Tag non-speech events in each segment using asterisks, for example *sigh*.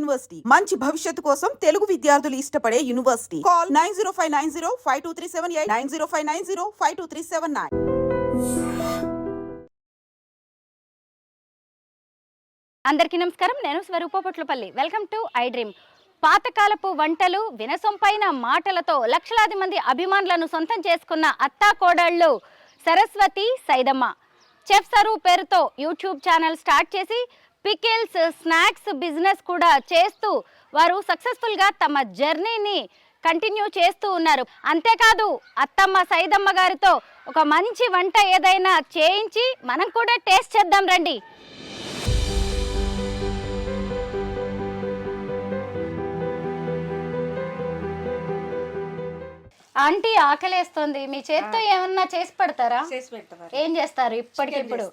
University. మంచి భవిష్యత్తు కోసం తెలుగు విద్యార్థులు ఇష్టపడే university. Call nine zero five nine zero five two three seven eight nine zero five nine zero five two three seven nine. అందరికీ నమస్కారం. నేను Swaroopa Potlapalli. Welcome to I dream పాతకాలపు వంటలు వినసొంపైన మాటలతో లక్షలాది మంది అభిమానులను సొంతం చేసుకున్న అత్తా కోడళ్ళు సరస్వతి సైదమ్మ. చెఫ్ సరు పేరుతో యూట్యూబ్ ఛానల్ స్టార్ట్ చేసి పికిల్స్ స్నాక్స్ బిజినెస్ కూడా చేస్తూ వారు సక్సెస్ఫుల్గా తమ జర్నీని కంటిన్యూ చేస్తూ ఉన్నారు. అంతేకాదు అత్తమ్మ సైదమ్మ గారితో ఒక మంచి వంట ఏదైనా చేయించి మనం కూడా టేస్ట్ చేద్దాం రండి. ఆంటీ ఆకలేస్తుంది. మీ చేత్తో ఏమన్నా చేసి పెడతారా? చేసి. ఏం చేస్తారు? ఇప్పటికిప్పుడు.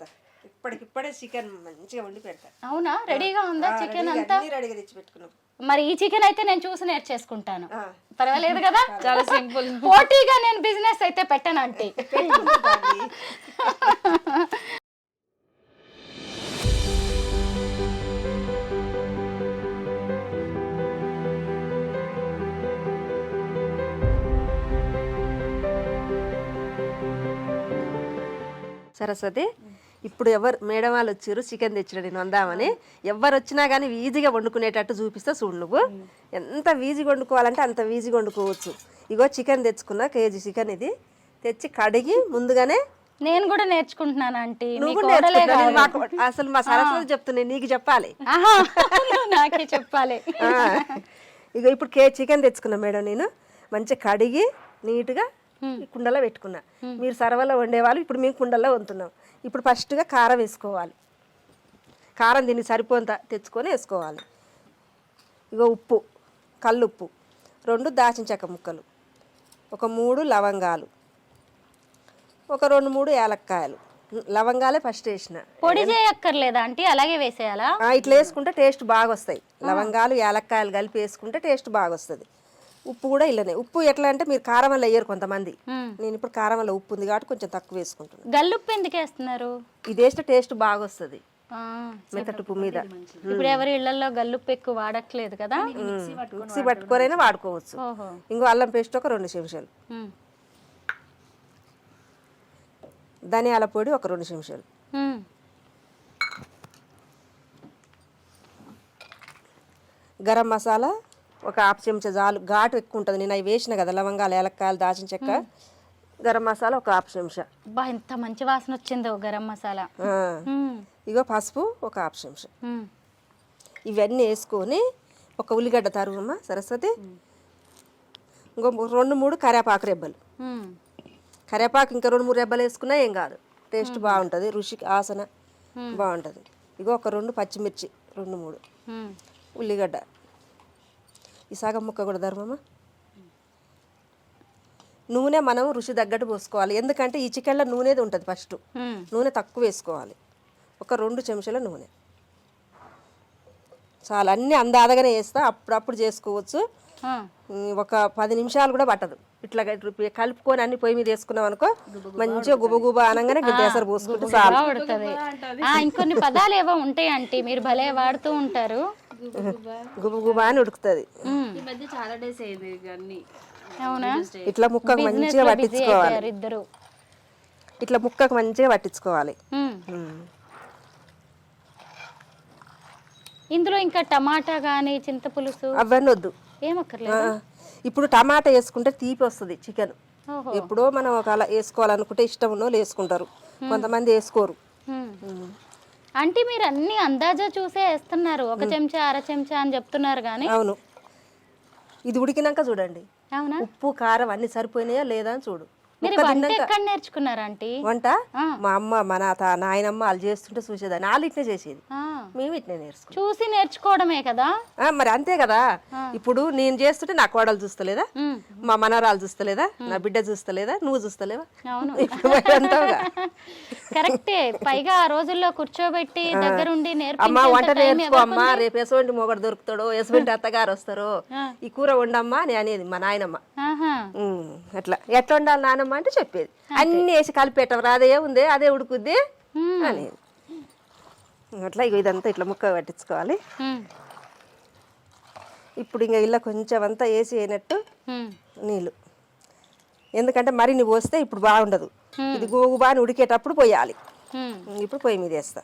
ఇప్పటికిప్పుడే చికెన్ మంచిగా వండి పెడతా. అవునా? రెడీగా ఉందా చికెన్ అంతా? రెడీగా తెచ్చి పెట్టుకున్నాం మరి ఈ చికెన్ అయితే నేను చూసి నేర్చేసుకుంటాను. పర్వాలేదు కదా? చాలా సింపుల్. పోటీగా నేను బిజినెస్ అయితే పెట్టను పెట్టుకుంటాండి. సరస్వతి ఇప్పుడు ఎవరు మేడం వాళ్ళు వచ్చారు చికెన్ తెచ్చిన నేను వందామని ఎవరు వచ్చినా కానీ ఈజీగా వండుకునేటట్టు చూపిస్తా చూడు నువ్వు. ఎంత ఈజీగా వండుకోవాలంటే అంత ఈజీగా వండుకోవచ్చు. ఇగో చికెన్ తెచ్చుకున్నా కేజీ చికెన్ ఇది. తెచ్చి కడిగి ముందుగానే నేను కూడా నేర్చుకుంటున్నాను ఆంటీ. అసలు మా సరస్వతి చెప్తున్నాయి నీకు చెప్పాలి. నాకే చెప్పాలి. ఇగో ఇప్పుడు కే చికెన్ తెచ్చుకున్నా మేడం నేను. మంచిగా కడిగి నీట్గా కుండలో పెట్టుకున్నా. మీరు సర్వలో వండేవాళ్ళు ఇప్పుడు మేము కుండలో వండుతున్నాం. ఇప్పుడు ఫస్ట్గా కారం వేసుకోవాలి. కారం దీనికి సరిపోంత తెచ్చుకొని వేసుకోవాలి. ఇగో ఉప్పు కల్లుప్పు రెండు దాచిన చెక్క ముక్కలు. ఒక మూడు లవంగాలు. ఒక రెండు మూడు యాలక్కాయలు. లవంగాలే ఫస్ట్ వేసిన. పొడి చేయక్కర్లేదా ఆంటీ? అలాగే వేసేయాలా? ఇట్లా వేసుకుంటే టేస్ట్ బాగా వస్తాయి లవంగాలు యాలక్కాయలు కలిపి వేసుకుంటే టేస్ట్ బాగా వస్తుంది ఉప్పు కూడా ఇల్లనే. ఉప్పు ఎట్లా అంటే మీరు కారం వల్ల వేయరు కొంతమంది. నేను ఇప్పుడు కారం వల్ల ఉప్పు ఉంది కాబట్టి కొంచెం తక్కువ వేసుకుంటున్నాను గల్లుప్పు ఎందుకు వేస్తున్నారు? ఇది వేస్తే టేస్ట్ బాగా వస్తుంది ఆ, మెత్తటి ఉప్పు మీద. ఇప్పుడు ఎవరి ఇళ్ళలో గల్లుప్పు ఎక్కువ వాడట్లేదు కదా? మిక్సీ పట్టుకొనైనా వాడుకోవచ్చు. ఓహో. ఇంకో అల్లం పేస్ట్ ఒక రెండు చెంచాలు. ఉమ్. ధనియాల పొడి ఒక రెండు చెంచాలు. ఉమ్. గరం మసాలా ఒక హాఫ్ చెంచా చాలు ఘాటు ఎక్కువ ఉంటుంది. నేను అవి వేసిన కదా లవంగాలు ఏలక్కాయలు దాచిన చెక్క. గరం మసాలా ఒక హాఫ్ చెంచా. అబ్బా ఎంత మంచి వాసన వచ్చిందో గరం మసాలా. ఇగో పసుపు ఒక హాఫ్ చెంచా. ఇవన్నీ వేసుకొని ఒక ఉల్లిగడ్డ తరువమ్మ సరస్వతి. ఇంకో రెండు మూడు కరివేపాకు రెబ్బలు. ఉమ్. కరివేపాకు ఇంకా రెండు మూడు రెబ్బలు వేసుకున్నా ఏం కాదు. టేస్ట్ బాగుంటుంది రుచికి ఆసన బాగుంటుంది. ఇగో ఒక రెండు పచ్చిమిర్చి రెండు మూడు. ఉల్లిగడ్డ. ఈ సగం ముక్క కూడా ధర్మమ్మ నూనె మనం రుచి తగ్గట్టు పోసుకోవాలి. ఎందుకంటే ఈ చికెన్లో నూనెది ఉంటుంది ఫస్ట్. నూనె తక్కువ వేసుకోవాలి. ఒక రెండు చెంచాల నూనె. చాలా అన్నీ అందాదగానే వేస్తా. అప్పుడప్పుడు చేసుకోవచ్చు. ఒక పది నిమిషాలు కూడా పట్టదు. ఇట్లా కలుపుకొని అన్ని పొయ్యి మీద వేసుకున్నాం అనుకో మంచిగా గుబ గుబ అనగానే గిద్దెసరు పోసుకుంటే చాలు. ఇంకొన్ని పదాలు ఏవో ఉంటాయి ఆంటీ. మీరు భలే వాడుతూ ఉంటారు. గుబ గుబ అని ఉడుకుతుంది. ఉమ్. ఈ మధ్య చాలా డేస్ అయింది ఇవన్నీ అవునా? ఇట్లా ముక్కకు మంచిగా పట్టించుకోవాలి. ఇద్దరు. ఇట్లా ముక్కకు మంచిగా పట్టించుకోవాలి. ఇందులో ఇంకా టమాటా గానీ చింతపులుసు అవన్నీ వద్దు. ఏమక్కర్లేదు ఇప్పుడు టమాటా వేసుకుంటే తీపి వస్తుంది చికెన్. ఓహో. ఎప్పుడో మనం ఒక అలా వేసుకోవాలనుకుంటే ఇష్టం ఉన్న వాళ్ళు వేసుకుంటారు కొంతమంది వేసుకోరు. అంటే మీరు అన్ని అందాజా చూసే వేస్తున్నారు. ఒక చెంచా అర చెంచా అని చెప్తున్నారు కానీ అవును. ఇది ఉడికినాక చూడండి. అవునా? ఉప్పు కారం అన్ని సరిపోయినాయా లేదా అని చూడు. మీరు వంట తిన్నాక ఎక్కడ వంట? మా అమ్మ మా నా తా- నాయనమ్మ వాళ్ళు చేస్తుంటే చూసేదాన్ని. వాళ్ళు ఇట్నే చేసేది. మేము ఇట్నే నేర్చుకున్నాం. చూసి నేర్చుకోవడమే కదా? ఆ, మరి అంతే కదా. ఇప్పుడు నేను చేస్తుంటే నా కోడలు చూస్తలేదా. మా మనరాలు చూస్తలేదా? నా బిడ్డ చూస్తలేదా? నువ్వు చూస్తలేవా? అవును. *laughs* ఇప్పుడు మరి అంటావుగా? కరెక్టే. పైగా ఆ రోజుల్లో కూర్చోబెట్టి దగ్గరుండి అమ్మ వంట నేర్చుకో అమ్మా. రేపు ఎసవంటి మొగడు దొరుకుతాడో ఎసవంటి అత్తగారు వస్తారో ఈ కూర వండమ్మా అని అనేది మా నాయనమ్మ. ఆహా. ఉమ్, అట్లా. ఎట్లా వండాలి నానమ్మ అంటే చెప్పేది. అన్ని వేసి కలిపేటం అదే ఉంది అదే ఉడుకుద్ది. అనేది. అట్లా ఇగో ఇదంతా ఇట్లా ముక్క పట్టించుకోవాలి. ఇప్పుడు ఇంకా ఇలా కొంచెం అంతా వేసి అయినట్టు నీళ్ళు. ఎందుకంటే మరి నువ్వు వస్తే ఇప్పుడు బాగుండదు. ఇది గోగు బాగా ఉడికేటప్పుడు పోయాలి. ఇప్పుడు పొయ్యి మీద వేస్తా.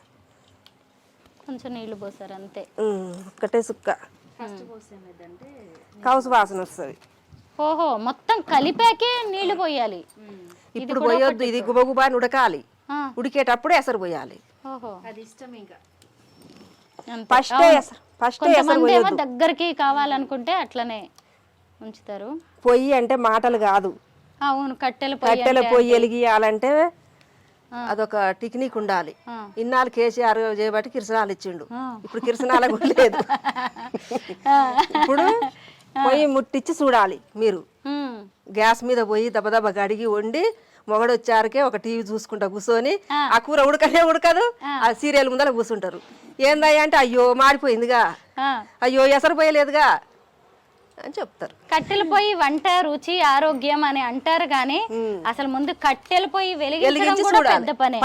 కొంచెం నీళ్ళు పోసారు అంతే. ఒక్కటే సుక్క. కౌసు వాసన వస్తుంది. ఓహో మొత్తం కలిపాకే నీళ్ళు పోయాలి. ఇప్పుడు పోయొద్దు ఇది గుబగుబా ఉడకాలి. ఉడికేటప్పుడు ఎసరు పోయాలి. అది ఇష్టం ఇంకా. ఫస్ట్ ఫస్ట్ దగ్గరికి కావాలనుకుంటే అట్లనే ఉంచుతారు. పొయ్యి అంటే మాటలు కాదు. అవును కట్టెలు పొయ్యి కట్టెల అంటే- పొయ్యి వెలిగియాలంటే అదొక టెక్నిక్ ఉండాలి. ఇన్నాళ్ళు కేసీఆర్ చేయబట్టి కిరసనాలు ఇచ్చిండు. ఇప్పుడు కిరసనాల లేదు. ఇప్పుడు పొయ్యి ముట్టించి చూడాలి మీరు. గ్యాస్ మీద పోయి దబదబ గడిగి వండి మొగడు వచ్చారకే ఒక టీవీ చూసుకుంటా కూర్చొని ఆ. కూర ఉడకనే ఉడకదు ఆ. సీరియల్ ముందర కూర్చుంటారు ఏందయ్యా అంటే అయ్యో మాడిపోయిందిగా. అయ్యో ఎసరు పోయలేదుగా. అని చెప్తారు. కట్టెల పొయ్యి వంట రుచి ఆరోగ్యం అని అంటారు కానీ అసలు ముందు కట్టెల పొయ్యి వెలిగించడం కూడా పెద్ద పని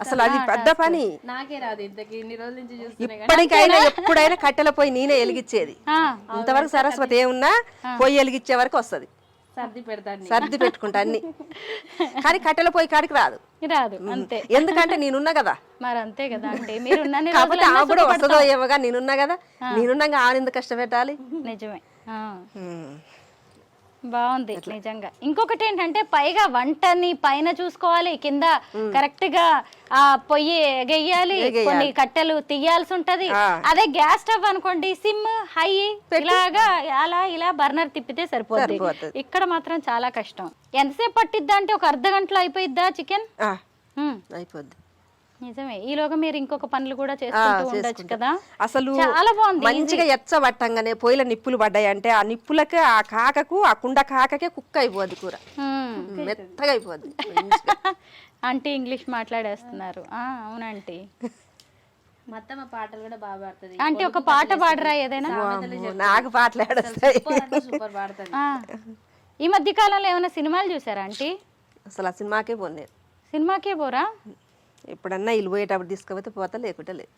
అసలు అది పెద్ద పని. నాకే రాదు ఇంతకి ఇన్ని రోజుల నుంచి చూస్తున్నా కానీ. ఇప్పటికైనా ఎప్పుడైనా కట్టెల పొయ్యి నేనే వెలిగించేది. ఆ, ఇంతవరకు సరస్వతి ఏమున్నా పొయ్యి వెలిగించే వరకు వస్తుంది. సర్ది పెడతాను సర్ది పెట్టుకుంటా అన్ని. *laughs* కానీ కట్టెల పొయ్యి కాడికి రాదు. రాదు అంతే. ఎందుకంటే నేనున్నా కదా. మరి అంతే కదా అంటే మీరు కాకపోతే రోజులన్నా ఆమె కూడా వస్తుందో ఏమోగా నేనున్నా కదా. నేనున్నాగా ఎందుకు కష్టపెట్టాలి? నిజమే. ఆ. బాగుంది నిజంగా. ఇంకొకటి ఏంటంటే పైగా వంటని పైన చూసుకోవాలి కింద కరెక్ట్గా ఆ పొయ్యి ఎగెయ్యాలి కొన్ని కట్టెలు తీయాల్సి ఉంటది. అదే గ్యాస్ స్టవ్ అనుకోండి సిమ్ హై ఇలాగా అలా ఇలా బర్నర్ తిప్పితే సరిపోతది. ఇక్కడ మాత్రం చాలా కష్టం. ఎంతసేపు పట్టిద్దా అంటే ఒక అర్ధ గంటలో అయిపోయిద్దా చికెన్? అయిపోద్ది. నిజమే. ఈలోగా మీరు ఇంకొక పనులు కూడా చేసుకుంటూ ఉండొచ్చు కదా. అసలు చాలా బాగుంది. మంచిగా ఎచ్చబట్టంగానే పొయ్యిల నిప్పులు పడ్డాయి అంటే ఆ నిప్పులకి ఆ కాకకు ఆ కుండ కాకకే కుక్క అయిపోద్ది కూర. మెత్తగా అయిపోద్ది. *laughs* Aunty English మాట్లాడేస్తున్నారు. ఆ, అవునంటీ. మొత్తం ఆ పాటలు కూడా బాగా పాడుతుంది. ఆంటీ ఒక పాట పాడరా ఏదైనా? నాకు పాటలు సూపర్ అంటే సూపర్ పాడుతుంది. ఈ మధ్య కాలంలో ఏమైనా సినిమాలు చూసారా ఆంటీ? అసలు ఆ సినిమాకే పోను సినిమాకే పోరా? ఎప్పుడన్నా ఇల్లు పోయేటప్పుడు తీసుకుపోతే పోతా లేకుంటే లేదు.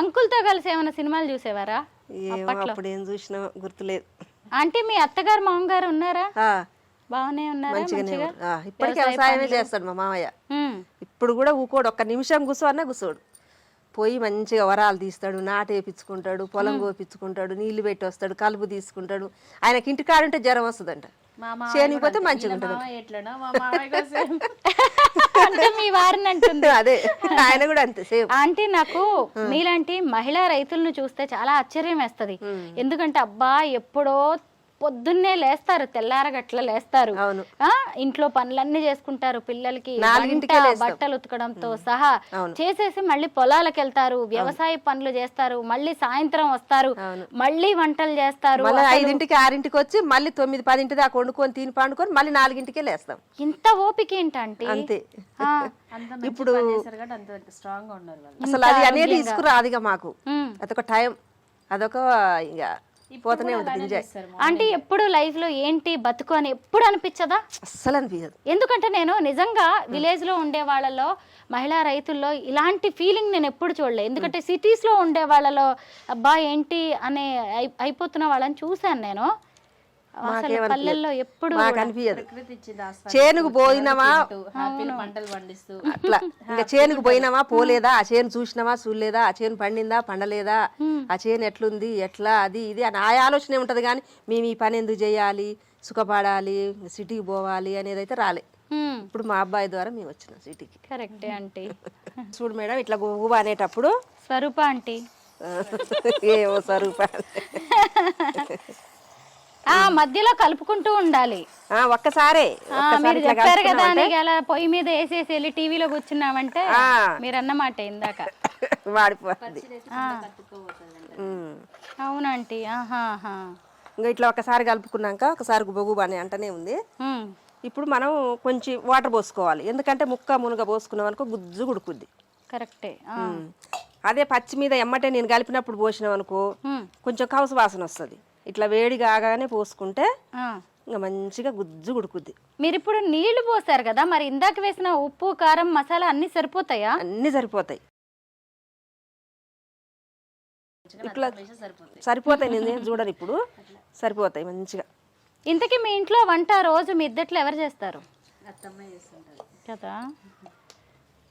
అంకుల్తో కలిసి ఏమైనా సినిమాలు చూసేవారా ఏమో అప్పుడు ఏం చూసినా గుర్తులేదు. ఆంటీ మీ అత్తగారు మామగారు ఉన్నారా? బాగానే ఉన్నారా? మంచిగానే ఇప్పటికీ వ్యవసాయమే చేస్తాడు మా మామయ్య. ఇప్పుడు కూడా ఊకోడు ఒక్క నిమిషం కూర్చో అన్నా కూర్చోడు. పోయి మంచిగా వరాలు తీస్తాడు నాటేపించుకుంటాడు పొలం కోపించుకుంటాడు నీళ్ళు పెట్టి వస్తాడు కలుపు తీసుకుంటాడు. ఆయనకి ఇంటి కాడుంటే జ్వరం వస్తుందంట. మా మామయ్య చేనికి కూడా పోతే అంతే. మంచిగా ఉంటుంది మామయ్య ఎట్లనో మా మామయ్య కోసం *laughs* అంటే మీ వారిని అంటుంది. అదే ఆయన కూడా అంతే సేమ్. ఆంటీ నాకు మీలాంటి మహిళా రైతులను చూస్తే చాలా ఆశ్చర్యం వేస్తది. ఎందుకంటే అబ్బా ఎప్పుడో పొద్దున్నే లేస్తారు తెల్లారగట్ల లేస్తారు. అవును. ఆ ఇంట్లో పనులన్నీ చేసుకుంటారు పిల్లలకి. బట్టలు ఉతకడంతో సహా చేసేసి మళ్ళీ పొలాలకు వెళ్తారు వ్యవసాయ పనులు చేస్తారు మళ్ళీ సాయంత్రం వస్తారు మళ్ళీ వంటలు చేస్తారు ఐదింటికి ఆరింటికి వచ్చి మళ్ళీ తొమ్మిది పదింటి దాకా వండుకొని తిని పండుకొని మళ్ళీ నాలుగింటికే లేస్తాం. ఇంత ఓపిక ఏంటంటే? అంతే. వాళ్ళు. అసలు అది అనేది ఇసుకురాదుగా మాకు. అదొక టైం అదొక ఇక పోతూనే ఉంటుంది ఎంజాయ్ ఆంటీ ఎప్పుడు లైఫ్లో ఏంటి బతుకు అని ఎప్పుడు అనిపించదా? అస్సలు అనిపించదు ఎందుకంటే నేను నిజంగా విలేజ్లో ఉండే వాళ్ళలో మహిళా రైతుల్లో ఇలాంటి ఫీలింగ్ నేను ఎప్పుడు చూడలే. ఎందుకంటే సిటీస్లో ఉండే వాళ్ళలో అబ్బా ఏంటి? అనే అయి- అయిపోతున్న వాళ్ళని చూశాను నేను. పల్లెల్లో ఎప్పుడు మాకు అనిపించదు చేనుకు పోయినామా? హ్యాపీగా పంటలు పండిస్తూ. అట్లా. ఇంకా చేనుకు పోయినామా? పోలేదా? ఆ చేను చూసినామా? చూడలేదా? ఆ చేను పండిందా? పండలేదా? ఆ చేను ఎట్లుంది? ఎట్లా? అది ఇది అని ఆ ఆలోచన ఉంటది కానీ మేము ఈ పని ఎందుకు చేయాలి? సుఖపడాలి? సిటీకి పోవాలి అనేది అయితే రాలే. ఇప్పుడు మా అబ్బాయి ద్వారా మేము వచ్చినాం సిటీకి. కరెక్టే ఆంటీ. చూడు మేడం ఇట్లా గువ్వ అనేటప్పుడు స్వరూప ఆంటీ. *laughs* ఏవో స్వరూపాలు *laughs* ఆ మధ్యలో కలుపుకుంటూ ఉండాలి ఆ, ఒక్కసారే ఆ, ఒక్కసారి మీరు ఇట్లా చెప్పారు కదా కలుపుకున్నామంటే నీకు అలా పొయ్యి మీద వేసేసి వెళ్ళి టీవీలో కూర్చున్నామంటే ఆ. మీరు అన్నమాట ఇందాక *laughs* వాడిపోతుంది ఉమ్. అవునంటీ ఆహాహా ఇంకా ఇట్లా ఒకసారి కలుపుకున్నాక ఒకసారి గుబగుబ అని అంటనే ఉంది ఉమ్. ఇప్పుడు మనం కొంచెం వాటర్ పోసుకోవాలి ఎందుకంటే ముక్క మునగ పోసుకున్నాం అనుకో గుజ్జు గుడుకుద్ది కరెక్టే ఆ. ఉమ్. అదే పచ్చి మీద ఎమ్మటే నేను కలిపినప్పుడు పోసినాం అనుకో. కొంచెం కవస వాసన వస్తుంది ఇట్లా వేడి కాగానే పోసుకుంటే ఆ. ఇంకా మంచిగా గుజ్జు గుడుకుద్ది మీరు ఇప్పుడు నీళ్ళు పోసారు కదా మరి ఇందాక వేసిన ఉప్పు కారం మసాలా అన్ని సరిపోతాయా? అన్నీ సరిపోతాయి. ఇట్లా సరిపోతాయి. నేను ఏం చూడను ఇప్పుడు. సరిపోతాయి మంచిగా. ఇంతకీ మీ ఇంట్లో వంట రోజు మీ ఇద్దట్లో ఎవరు చేస్తారు? కదా.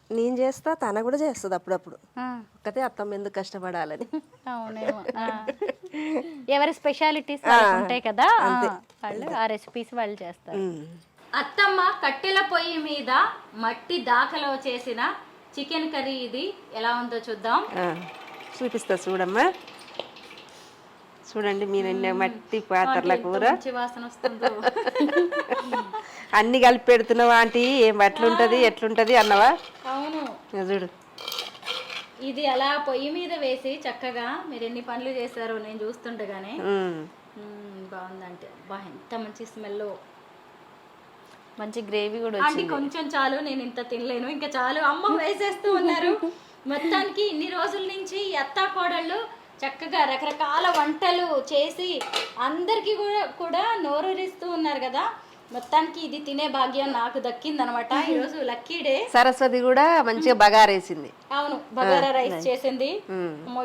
నేను చేస్తా తన కూడా చేస్తుంది అప్పుడప్పుడు. ఒక్కతే అత్తమ్మ ఎందుకు కష్టపడాలని. అవునేమో. ఆ. *laughs* ఎవరి స్పెషాలిటీస్ ఉంటాయి కదా వాళ్ళు ఆ రెసిపీస్ వాళ్ళు చేస్తారు. అత్తమ్మ కట్టెల పొయ్యి మీద మట్టి దాకలో చేసిన చికెన్ కర్రీ ఇది ఎలా ఉందో చూద్దాం. చూపిస్తా చూడమ్మా. చూడండి మీరు మట్టి పాత్రల కూర. మంచి వాసన వస్తుందో. అన్ని కలిపి పెడుతున్నావా ఆంటీ? ఏం ఎట్లుంటది ఎట్లుంటది అన్నవా? చూడు. ఇది అలా పొయ్యి మీద వేసి చక్కగా మీరు ఎన్ని పనులు చేశారో నేను చూస్తుండగానే. బాగుందంటే. బా ఎంత మంచి స్మెల్ మంచి గ్రేవీ కూడా అంటే కొంచెం చాలు నేను ఇంత తినలేను. ఇంకా చాలు అమ్మ వేసేస్తూ ఉన్నారు. మొత్తానికి ఇన్ని రోజుల నుంచి అత్తా కోడళ్ళు చక్కగా రకరకాల వంటలు చేసి అందరికీ కూడా కూడా నోరూరిస్తూ ఉన్నారు కదా. మొత్తానికి ఇది తినే భాగ్యం నాకు దక్కిందనమాట. ఈరోజు లక్కీ డే. సరస్వతి కూడా మంచిగా బగారేసింది. అవును బగారా రైస్ చేసింది.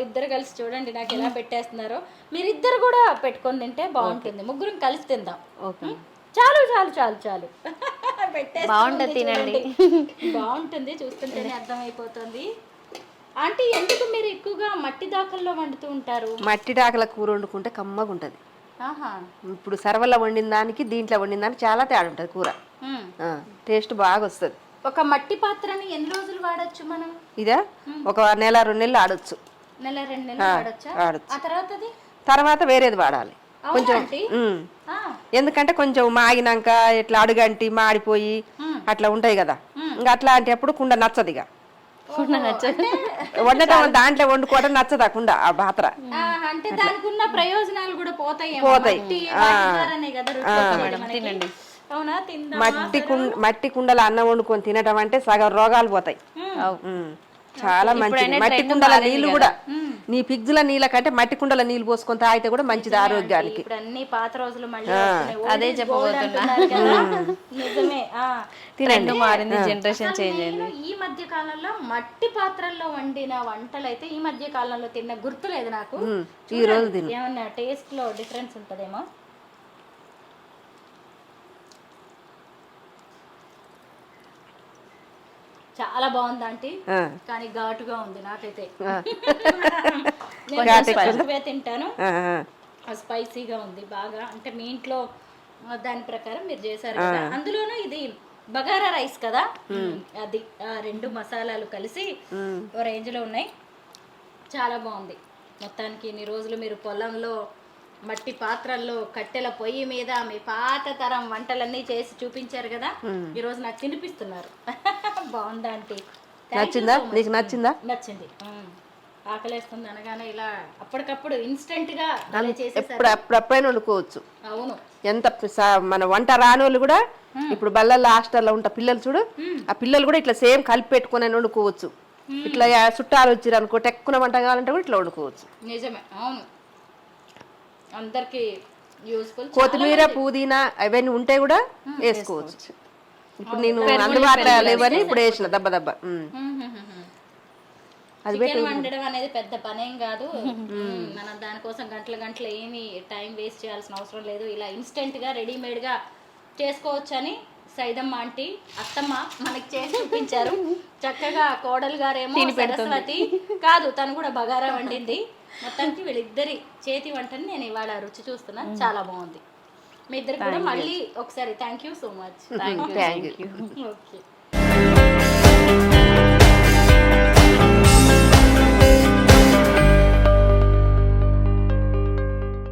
ఇద్దరు కలిసి చూడండి నాకు ఎలా పెట్టేస్తున్నారో. మీరిద్దరు కూడా పెట్టుకొని తింటే బాగుంటుంది. ముగ్గురం కలిసి తిందాం. ఓకే. చాలు చాలు చాలు చాలు. *laughs* బాగుంటది తినండి. *laughs* బాగుంటుంది చూస్తుంటేనే అర్థమైపోతుంది. ఆంటీ ఎందుకు మీరు ఎక్కువగా మట్టి దాకల్లో వండుతూ ఉంటారు? మట్టి డాకల కూర వండుకుంటే కమ్మగా ఉంటుంది ఇప్పుడు సర్వలో వండిన దానికి దీంట్లో వండిన దానికి చాలా తేడా ఉంటుంది కూర. టేస్ట్ బాగా వస్తుంది ఒక మట్టి పాత్రని ఎన్ని రోజులు వాడొచ్చు మనం? ఇదా? ఒక నెల రెండు నెలలు ఆడొచ్చు. నెల రెండు నెలలు తర్వాత వేరేది వాడాలి. ఆ, ఎందుకంటే కొంచెం మాగినాక ఇట్లా అడుగంటి మాడిపోయి అట్లా ఉంటాయి కదా. ఇంకా అట్లాంటప్పుడు కుండ నచ్చదు ఇక. వండటం దాంట్లో వండుకోవడం నచ్చదా కుండ ఆ పాత్ర అంటే దానికి ఉన్న ప్రయోజనాలు కూడా పోతాయి పోతాయి. మట్టి కుండ మట్టి కుండలో అన్నం వండుకొని తినటం అంటే సగం రోగాలు పోతాయి. చాలా మంచిది. మట్టి కుండల నీళ్ళు కూడా నీ పిగ్జుల నీళ్ళ కంటే మట్టి కుండల నీళ్ళు పోసుకొని తాగితే కూడా మంచిది ఆరోగ్యానికి. ఇప్పుడు అన్ని పాత రోజులు మళ్ళీ వస్తున్నాయి. Old is gold అంటున్నారు కదా. నిజమే ఆ. మారింది జనరేషన్ చేంజ్ నేను ఈ మధ్య కాలంలో మట్టి పాత్రల్లో వండిన వంటలు అయితే ఈ మధ్య కాలంలో తిన్న గుర్తులేదు నాకు. ఈ రోజు తిను. ఏమన్నా టేస్ట్లో డిఫరెన్స్ ఉంటదేమో? చాలా బాగుంది ఆంటీ. కానీ ఘాటుగా ఉంది నాకైతే. *laughs* నేను తింటాను. స్పైసీగా ఉంది బాగా. అంటే మీ ఇంట్లో దాని ప్రకారం మీరు చేశారు కదా. అందులోనూ ఇది బగారా రైస్ కదా? అది ఆ రెండు మసాలాలు కలిసి రేంజ్లో ఉన్నాయి. చాలా బాగుంది. మొత్తానికి ఇన్ని రోజులు మీరు పొలంలో మట్టి పాత్రల్లో కట్టెల పొయ్యి మీద మీ పాత తరం వంటలన్నీ చేసి చూపించారు కదా? ఈ రోజు నాకు తినిపిస్తున్నారు. *laughs* బాగుందా ఆంటీ నచ్చిందా. నీకు నచ్చిందా? నచ్చింది. ఆకలేస్తుంది అనగానే ఇలా అప్పటికప్పుడు ఇన్స్టెంట్గా ఎప్పుడు అప్పుడప్పుడైనా వండుకోవచ్చు. అవును. ఎంత మన వంట రాని వాళ్ళు కూడా ఇప్పుడు బల్లల్లో హాస్టల్లో ఉంటా పిల్లలు చూడు ఆ పిల్లలు కూడా ఇట్లా సేమ్ కలిపి పెట్టుకుని వండుకోవచ్చు. ఇట్లా చుట్టాలు వచ్చారు అనుకో టెక్కున వంట కావాలంటే కూడా ఇట్లా వండుకోవచ్చు. నిజమే. అవును. అందరికి యూస్ఫుల్ కొత్తిమీర పుదీనా అవన్నీ ఉంటే కూడా వేసుకోవచ్చు. ఇప్పుడు నేను అందుబాటులో లేవని ఇప్పుడు వేసిన దెబ్బ దెబ్బ. అది చికెన్ వండడం అనేది పెద్ద పనేం కాదు. మనం దానికోసం గంటల గంటలు ఏమి టైం వేస్ట్ చేయాల్సిన అవసరం లేదు. ఇలా ఇన్స్టెంట్గా రెడీమేడ్గా చేసుకోవచ్చు అని సైదమ్మ ఆంటీ అత్తమ్మ మనకి చేసి చూపించారు. చక్కగా కోడలు గారేమో సరస్వతి కాదు తను కూడా బగారా వండింది. మొత్తానికి వీళ్ళిద్దరి చేతి వంటని నేను ఇవాళ రుచి చూస్తున్నా. చాలా బాగుంది. మీ ఇద్దరు కూడా మళ్ళీ ఒకసారి. Thank you so much thank you okay